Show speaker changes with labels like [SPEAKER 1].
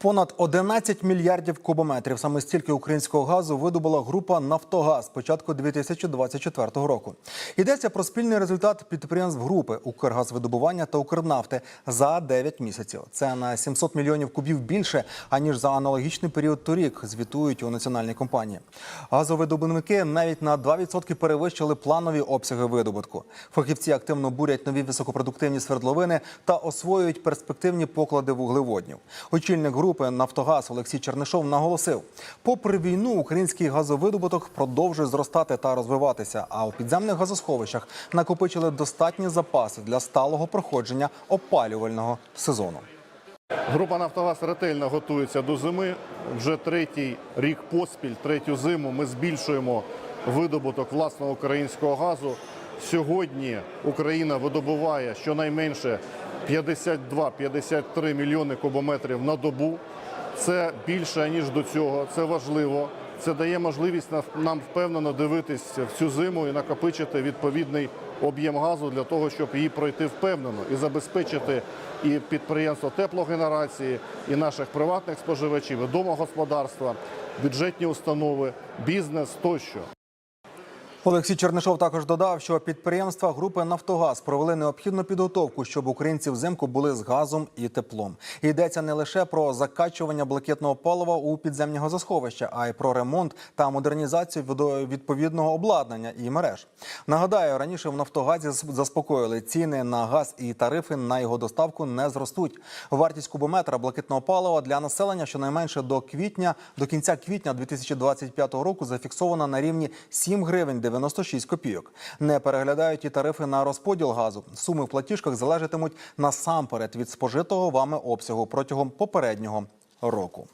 [SPEAKER 1] Понад 11 мільярдів кубометрів саме стільки українського газу видобула група Нафтогаз початку 2024 року. Йдеться про спільний результат підприємств групи Укргазвидобування та Укрнафти за 9 місяців. Це на 700 мільйонів кубів більше аніж за аналогічний період торік. Звітують у національній компанії. Газовидобувники навіть на 2% перевищили планові обсяги видобутку. Фахівці активно бурять нові високопродуктивні свердловини та освоюють перспективні поклади вуглеводнів. Очільник групи Нафтогаз Олексій Чернишов наголосив: попри війну, український газовидобуток продовжує зростати та розвиватися. А у підземних газосховищах накопичили достатні запаси для сталого проходження опалювального сезону.
[SPEAKER 2] Група Нафтогаз ретельно готується до зими. Вже третій рік поспіль, третю зиму ми збільшуємо видобуток власного українського газу. Сьогодні Україна видобуває щонайменше 52-53 мільйони кубометрів на добу. Це більше ніж до цього. Це важливо. Це дає можливість на- нам впевнено дивитись в цю зиму і накопичити відповідний об'єм газу для того, щоб її пройти впевнено і забезпечити і підприємства теплогенерації, і наших приватних споживачів, і домогосподарства, бюджетні установи, бізнес тощо.
[SPEAKER 1] Олексій Чернишов також додав, що підприємства групи Нафтогаз провели необхідну підготовку, щоб українці взимку були з газом і теплом. Йдеться не лише про закачування блакитного палива у підземні газосховища, а й про ремонт та модернізацію відповідного обладнання і мереж. Нагадаю, раніше в Нафтогазі заспокоїли ціни на газ і тарифи на його доставку не зростуть. Вартість кубометра блакитного палива для населення щонайменше до квітня, до кінця квітня 2025 року зафіксована на рівні 7 гривень 96 копійок. Не переглядають і тарифи на розподіл газу. Суми в платіжках залежатимуть насамперед від спожитого вами обсягу протягом попереднього року.